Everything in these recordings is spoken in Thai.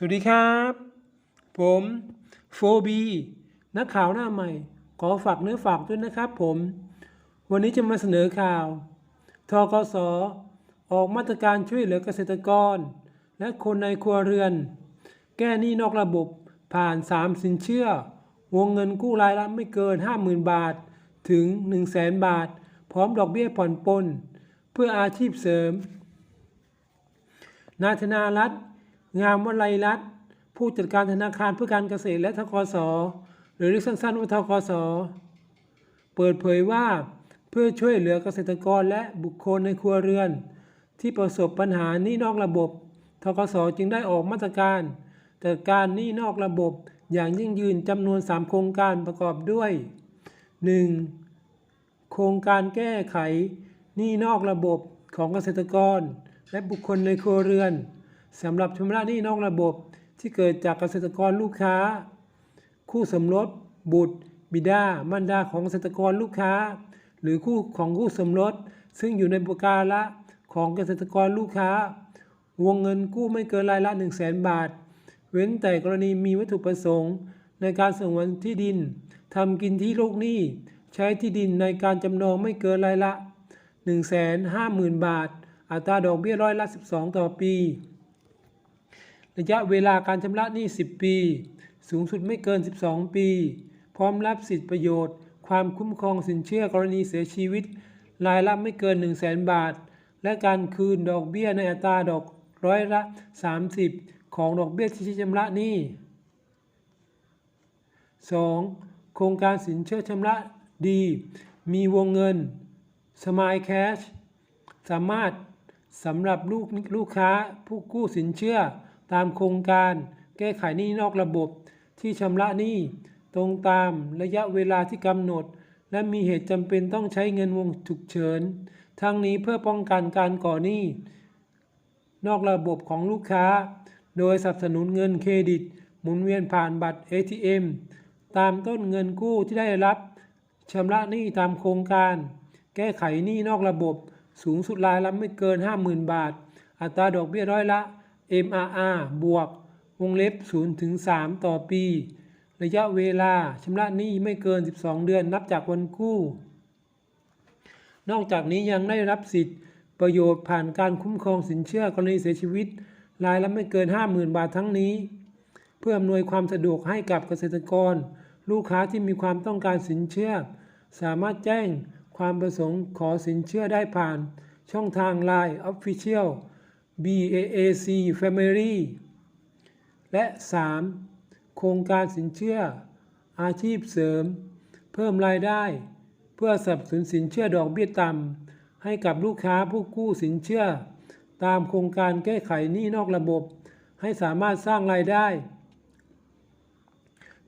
สวัสดีครับ ผมโฟบีนักข่าวหน้าใหม่ ขอฝากเนื้อฝากด้วยนะครับผม วันนี้จะมาเสนอข่าวทกสออกมาตรการช่วยเหลือเกษตรกร และคนในครัวเรือน แก้หนี้นอกระบบผ่าน 3 สินเชื่อ วงเงินกู้รายละไม่เกิน 50,000 บาทถึง 100,000 บาท พร้อมดอกเบี้ยผ่อนปลนเพื่ออาชีพเสริม นายธนารัตน์ งามวลัยรัตน์ผู้จัดการธนาคารเพื่อการเกษตรและทกสหรือเรียกสั้นๆว่าทกสเปิดเผยว่าเพื่อช่วยเหลือเกษตรกรและบุคคลในครัวเรือน ที่ประสบปัญหาหนี้นอกระบบทกสจึงได้ออกมาตรการจัดการหนี้นอกระบบอย่างยิ่งยืนจำนวน 3 โครงการประกอบด้วย 1. โครงการแก้ไขหนี้นอกระบบของเกษตรกร และบุคคลในครัวเรือน สำหรับชำระหนี้นอกระบบที่เกิดจากเกษตรกรลูกค้า คู่สมรส บุตร บิดามารดาของเกษตรกรลูกค้า หรือคู่ของคู่สมรส ซึ่งอยู่ในบุการะของเกษตรกรลูกค้า วงเงินกู้ไม่เกินรายละ 1 0 0 0 0แบาท เว้นแต่กรณีมีวัตถุประสงค์ ในการสงวนที่ดินทำกินที่ลูกหนี้ ใช้ที่ดินในการจำนองไม่เกินรายละ 150,000 บาท อัตราดอกเบี้ยร้อยละ 12 ต่อปี ระยะเวลาการชำระหนี้ 10 ปี สูงสุดไม่เกิน 12 ปี พร้อมรับสิทธิประโยชน์ ความคุ้มครองสินเชื่อกรณีเสียชีวิต รายละไม่เกิน 1 0 0 0 0แบาท และการคืนดอกเบี้ยในอัตราดอกร้อยละ 30 ของดอกเบี้ยที่ชำระหนี้ 2. โครงการสินเชื่อชำระดี มีวงเงิน Smile Cash สามารถสำหรับลูกลูกค้าผู้กู้สินเชื่อ ตามโครงการ แก้ไขหนี้นอกระบบที่ชำระหนี้ตรงตามระยะเวลาที่กำหนด และมีเหตุจำเป็นต้องใช้เงินวงฉุกเฉิน ทั้งนี้เพื่อป้องกันการก่อหนี้ นอกระบบของลูกค้า โดยสนับสนุนเงินเครดิต หมุนเวียนผ่านบัตร ATM ตามต้นเงินกู้ที่ได้รับชำระหนี้ตามโครงการ แก้ไขหนี้นอกระบบ สูงสุดรายละไม่เกิน 50,000 บาท อัตราดอกเบี้ยร้อยละ MRR บวกวงเล็บ0ถึง3ต่อปี ระยะเวลาชำระหนี้ไม่เกิน 12 เดือนนับจากวันกู้ นอกจากนี้ยังได้รับสิทธิประโยชน์ผ่านการคุ้มครองสินเชื่อกรณีเสียชีวิต รายละไม่เกิน 50,000 บาททั้งนี้ เพื่ออำนวยความสะดวกให้กับเกษตรกร ลูกค้าที่มีความต้องการสินเชื่อ สามารถแจ้งความประสงค์ขอสินเชื่อได้ผ่าน ช่องทาง Line Official BAAC Family และ 3. โครงการสินเชื่อ อาชีพเสริม เพิ่มรายได้ เพื่อสนับสนุนสินเชื่อดอกเบี้ยต่ำให้กับลูกค้าผู้กู้สินเชื่อ ตามโครงการแก้ไขหนี้นอกระบบ ให้สามารถสร้างรายได้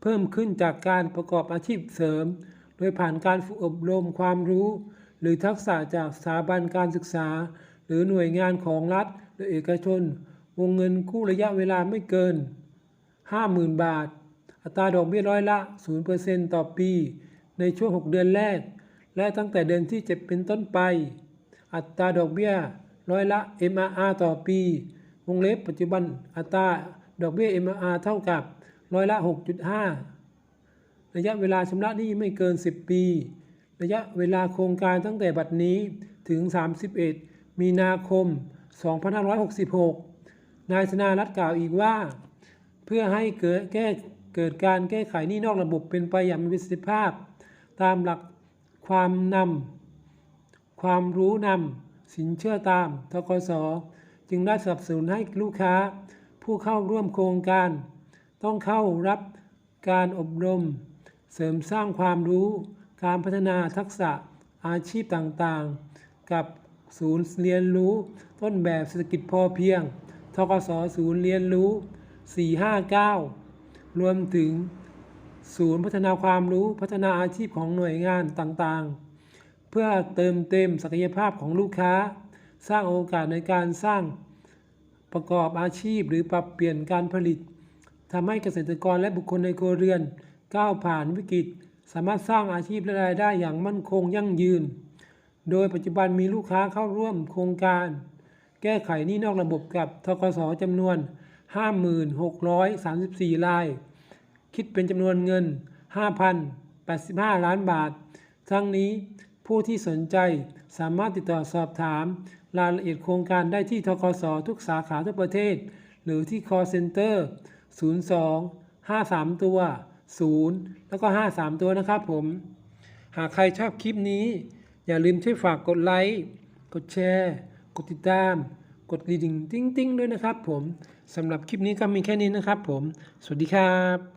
เพิ่มขึ้นจากการประกอบอาชีพเสริม โดยผ่านการฝึกอบรมความรู้ หรือทักษะจากสถาบันการศึกษา หรือหน่วยงานของรัฐ หรือเอกชน วงเงินกู้ระยะเวลาไม่เกิน 50,000 บาท อัตราดอกเบี้ยร้อยละ 0%ต่อปี ในช่วง 6 เดือนแรก และตั้งแต่เดือนที่ 7 เป็นต้นไป อัตราดอกเบี้ยร้อยละ MRR ต่อปี วงเล็บปัจจุบันอัตราดอกเบี้ย MRR เท่ากับร้อยละ 6.5 ระยะเวลาชำระหนี้ไม่เกิน 10 ปี ระยะเวลาโครงการตั้งแต่บัดนี้ถึง 31 มีนาคม 2566 นายธนารัตกล่าวอีกว่า เพื่อให้เกิดแก้เกิดการแก้ไขหนี้นอกระบบเป็นไปอย่างมีประสิทธิภาพ ตามหลักความนำความรู้นำสินเชื่อตามทกสจึงได้สนับสนุนให้ลูกค้า ผู้เข้าร่วมโครงการ ต้องเข้ารับการอบรม เสริมสร้างความรู้ การพัฒนาทักษะอาชีพต่างๆ กับ ศูนย์เรียนรู้ ต้นแบบเศรษฐกิจพอเพียง ทกสศูนย์เรียนรู้ 459 รวมถึงศูนย์พัฒนาความรู้พัฒนาอาชีพของหน่วยงานต่างๆ เพื่อเติมเต็มศักยภาพของลูกค้า สร้างโอกาสในการสร้างประกอบอาชีพหรือปรับเปลี่ยนการผลิตทำให้เกษตรกรและบุคคลในครัวเรือน ก้าวผ่านวิกฤต สามารถสร้างอาชีพและรายได้อย่างมั่นคงยั่งยืน โดยปัจจุบันมีลูกค้าเข้าร่วมโครงการ แก้ไขหนี้นอกระบบกับทกสจำนวน 5,634ราย คิดเป็นจำนวนเงิน 5,085 ล้านบาท ทั้งนี้ผู้ที่สนใจสามารถติดต่อสอบถาม รายละเอียดโครงการได้ที่ทกสทุกสาขาทั่วประเทศ หรือที่ call center 02 53 ตัว 0 แล้วก็ 53 ตัวนะครับผม หากใครชอบคลิปนี้ อย่าลืมช่วยฝากกดไลค์ กดแชร์ กดติดตาม กดกระดิ่งติ้งๆ ด้วยนะครับผมสำหรับคลิปนี้ก็มีแค่นี้นะครับผม สวัสดีครับ